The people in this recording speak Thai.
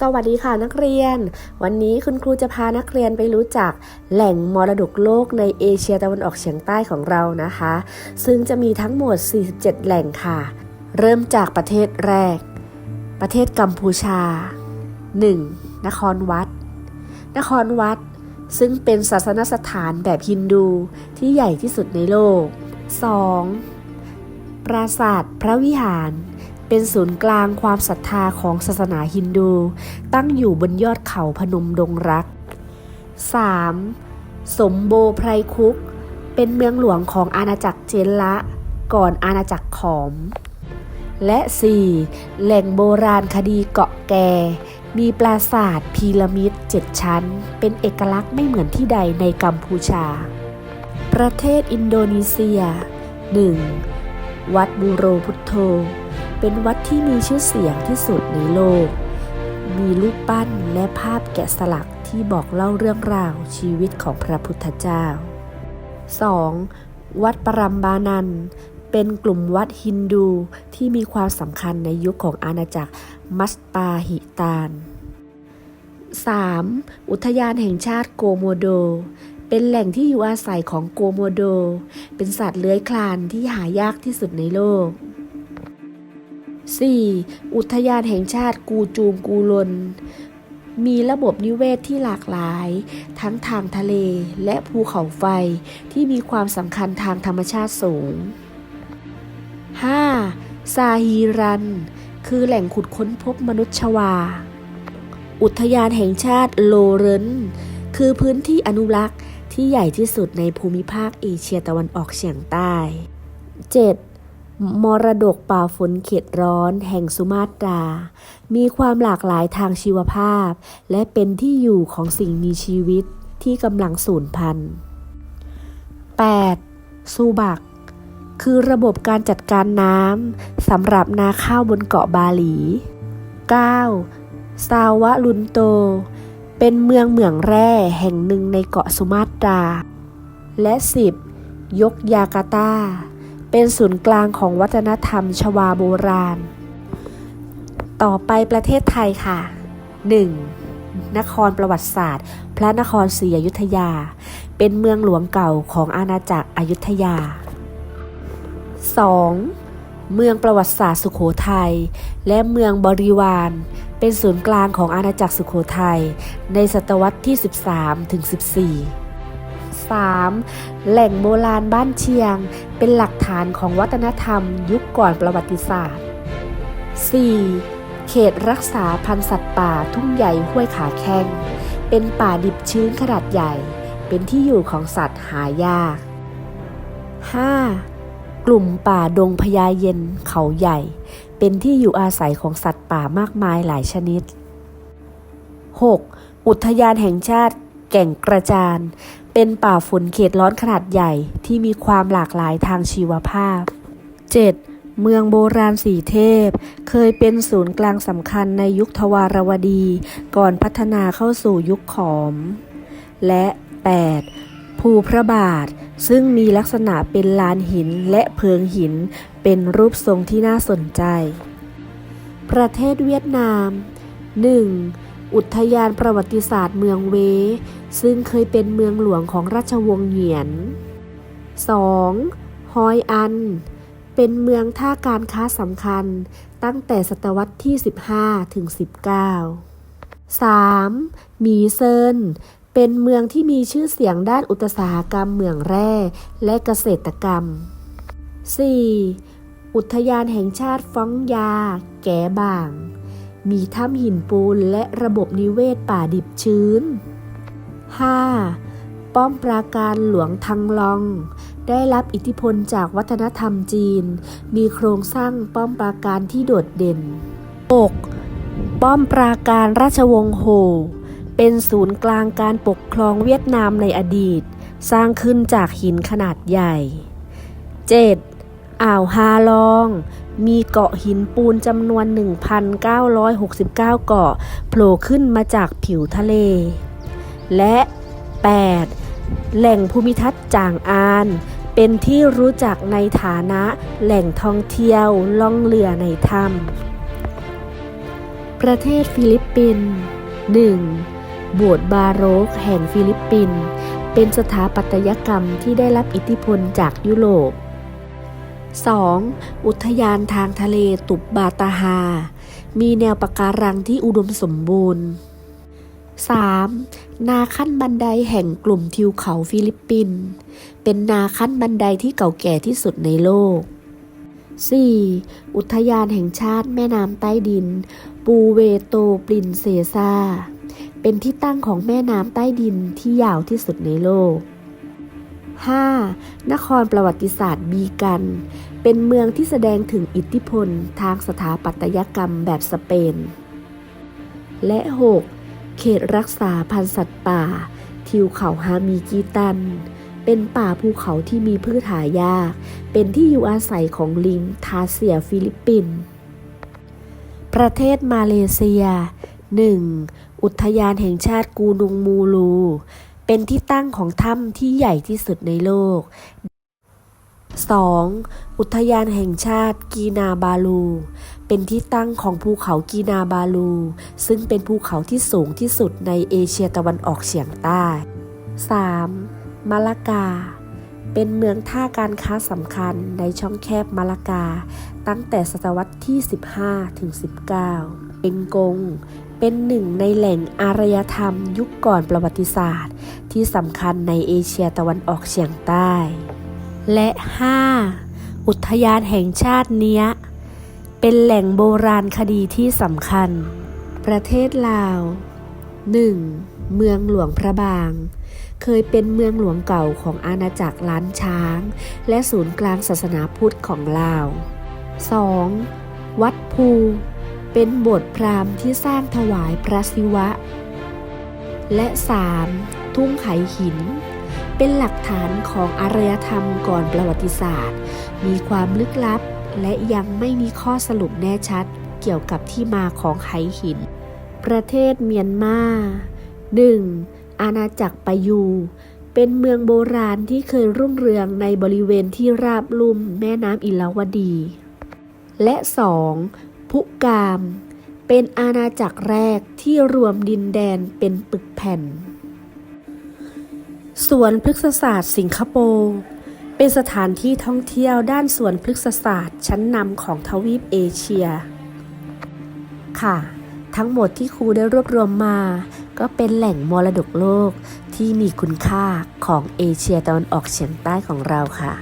สวัสดีค่ะนักเรียน วันนี้คุณครูจะพานักเรียนไปรู้จักแหล่งมรดกโลกในเอเชียตะวันออกเฉียงใต้ของเรานะคะ ซึ่งจะมีทั้งหมด 47 แหล่งค่ะ เริ่มจากประเทศแรก ประเทศกัมพูชา 1. นครวัด นครวัด ซึ่งเป็นศาสนสถานแบบฮินดูที่ใหญ่ที่สุดในโลก 2. ปราสาทพระวิหาร เป็นศูนย์กลางความศรัทธาของศาสนาฮินดู ตั้งอยู่บนยอดเขาพนมดงรัก 3. สมโบไพรคุก เป็นเมืองหลวงของอาณาจักรเจนละ ก่อนอาณาจักรขอม และ 4. แหล่งโบราณคดีเกาะแก มีปราสาทพีระมิดเจ็ดชั้น เป็นเอกลักษณ์ไม่เหมือนที่ใดในกัมพูชา ประเทศอินโดนีเซีย 1. วัดบูโรพุทโธ เป็นวัดที่มีชื่อเสียงที่สุดในโลก มีรูปปั้นและภาพแกะสลักที่บอกเล่าเรื่องราวชีวิตของพระพุทธเจ้า 2. วัดปรัมบานันเป็นกลุ่มวัดฮินดูที่มีความสำคัญในยุคของอาณาจักรมัสปาหิตาน 3. อุทยานแห่งชาติโกโมโด เป็นแหล่งที่อยู่อาศัยของโกโมโด เป็นสัตว์เลื้อยคลานที่หายากที่สุดในโลก 4. อุทยานแห่งชาติกูจูมกูลน มีระบบนิเวศที่หลากหลาย ทั้งทางทะเลและภูเขาไฟที่มีความสำคัญทางธรรมชาติสูง 5. ซาฮีรัน คือแหล่งขุดค้นพบมนุษย์ชวา อุทยานแห่งชาติโลเรนคือพื้นที่อนุรักษ์ที่ใหญ่ที่สุดในภูมิภาคเอเชียตะวันออกเฉียงใต้ 7. มรดกป่าฝนเขตร้อนแห่งสุมาตรา มีความหลากหลายทางชีวภาพ และเป็นที่อยู่ของสิ่งมีชีวิตที่กำลังสูญพันธุ์ 8. ซูบัก คือระบบการจัดการน้ำสำหรับนาข้าวบนเกาะบาหลี 9. ซาวะลุนโต เป็นเมืองเหมืองแร่แห่งหนึ่งในเกาะสุมาตรา และ 10. ยกยาการ์ตา เป็นศูนย์กลางของวัฒนธรรมชวาโบราณ ต่อไปประเทศไทยค่ะ 1. นครประวัติศาสตร์ พระนครศรีอยุธยา เป็นเมืองหลวงเก่าของอาณาจักรอยุธยา 2. เมืองประวัติศาสตร์สุขโขทัย และเมืองบริวาร เป็นศูนย์กลางของอาณาจักรสุขโขทัย ในศตวรรษที่ 13ถึง14 3. แหล่งโบราณบ้านเชียง เป็นหลักฐานของวัฒนธรรมยุคก่อนประวัติศาสตร์ 4. เขตรักษาพันธุ์สัตว์ป่าทุ่งใหญ่ห้วยขาแข้ง เป็นป่าดิบชื้นขนาดใหญ่ เป็นที่อยู่ของสัตว์หายาก 5. กลุ่มป่าดงพญาเย็นเขาใหญ่ เป็นที่อยู่อาศัยของสัตว์ป่ามากมายหลายชนิด 6. อุทยานแห่งชาติแก่งกระจาน เป็นป่าฝนเขตร้อนขนาดใหญ่ที่มีความหลากหลายทางชีวภาพ 7. เมืองโบราณสีเทพ เคยเป็นศูนย์กลางสำคัญในยุคทวารวดี ก่อนพัฒนาเข้าสู่ยุคขอม และ 8. ภูพระบาท ซึ่งมีลักษณะเป็นลานหินและเพิงหิน เป็นรูปทรงที่น่าสนใจ ประเทศเวียดนาม 1. อุทยานประวัติศาสตร์เมืองเว ซึ่งเคยเป็นเมืองหลวงของราชวงศ์เหยียน 2. ฮอยอัน เป็นเมืองท่าการค้าสำคัญตั้งแต่ศตวรรษที่ 15 ถึง 19 3. หมีเซิน เป็นเมืองที่มีชื่อเสียงด้านอุตสาหกรรมเหมืองแร่และเกษตรกรรม 4. อุทยานแห่งชาติฟ้องยา แก่บาง มีถ้ำหินปูนและระบบนิเวศป่าดิบชื้น 5. ป้อมปราการหลวงทังลอง ได้รับอิทธิพลจากวัฒนธรรมจีน มีโครงสร้างป้อมปราการที่โดดเด่น 6. ป้อมปราการราชวงศ์โฮ เป็นศูนย์กลางการปกครองเวียดนามในอดีต สร้างขึ้นจากหินขนาดใหญ่ 7. อ่าวฮาลอง มีเกาะหินปูนจำนวน 1,969 เกาะโผล่ขึ้นมาจากผิวทะเล และ 8. แหล่งภูมิทัศน์จางอาน เป็นที่รู้จักในฐานะแหล่งท่องเที่ยวล่องเรือในถ้ำประเทศฟิลิปปินส์ 1. โบสถ์บาโรกแห่งฟิลิปปินส์เป็นสถาปัตยกรรมที่ได้รับอิทธิพลจากยุโรป 2. อุทยานทางทะเลตุบบาตาฮา มีแนวปะการังที่อุดมสมบูรณ์ 3. นาขั้นบันไดแห่งกลุ่มทิวเขาฟิลิปปินส์เป็นนาขั้นบันไดที่เก่าแก่ที่สุดในโลก 4. อุทยานแห่งชาติแม่น้ำใต้ดิน ปูเวโตปรินเซซาเป็นที่ตั้งของแม่น้ำใต้ดินที่ยาวที่สุดในโลก 5. นครประวัติศาสตร์บีกัน เป็นเมืองที่แสดงถึงอิทธิพลทางสถาปัตยกรรมแบบสเปน และ 6. เขตรักษาพันธุ์สัตว์ป่า ทิวเขาฮามีกีตัน เป็นป่าภูเขาที่มีพืชหายาก เป็นที่อยู่อาศัยของลิงทาเซียฟิลิปปินส์ประเทศมาเลเซีย 1. อุทยานแห่งชาติกูนุงมูลู เป็นที่ตั้งของถ้ำที่ใหญ่ที่สุดในโลก 2. อุทยานแห่งชาติกีนาบาลู เป็นที่ตั้งของภูเขากีนาบาลู ซึ่งเป็นภูเขาที่สูงที่สุดในเอเชียตะวันออกเฉียงใต้ 3. มาลากา เป็นเมืองท่าการค้าสำคัญในช่องแคบมาลากา ตั้งแต่ศตวรรษที่ 15 ถึง 19 เบงกง เป็นหนึ่งในแหล่งอารยธรรมยุคก่อนประวัติศาสตร์ ที่สำคัญในเอเชียตะวันออกเฉียงใต้ และ 5. อุทยานแห่งชาติเนี้ย เป็นแหล่งโบราณคดีที่สำคัญ ประเทศลาว 1. เมืองหลวงพระบางเคยเป็นเมืองหลวงเก่าของอาณาจักรล้านช้าง และศูนย์กลางศาสนาพุทธของลาว 2. วัดภู เป็นบสถ์พราหมณ์ที่สร้างถวายพระศิวะ และ 3. ทุ่งไขหิน เป็นหลักฐานของอารยธรรมก่อนประวัติศาสตร์ มีความลึกลับ และยังไม่มีข้อสรุปแน่ชัดเกี่ยวกับที่มาของไหหิน ประเทศเมียนมา 1. อาณาจักรปายูเป็นเมืองโบราณที่เคยรุ่งเรืองในบริเวณที่ราบลุ่มแม่น้ำอิลาวดี และ 2. พุกาม เป็นอาณาจักรแรกที่รวมดินแดนเป็นปึกแผ่น สวนพฤกษศาสตร์สิงคโปร์ เป็นสถานที่ท่องเที่ยวด้านสวนพฤกษศาสตร์ชั้นนำของทวีปเอเชีย ค่ะ ทั้งหมดที่ครูได้รวบรวมมา ก็เป็นแหล่งมรดกโลกที่มีคุณค่าของเอเชียตะวันออกเฉียงใต้ของเราค่ะ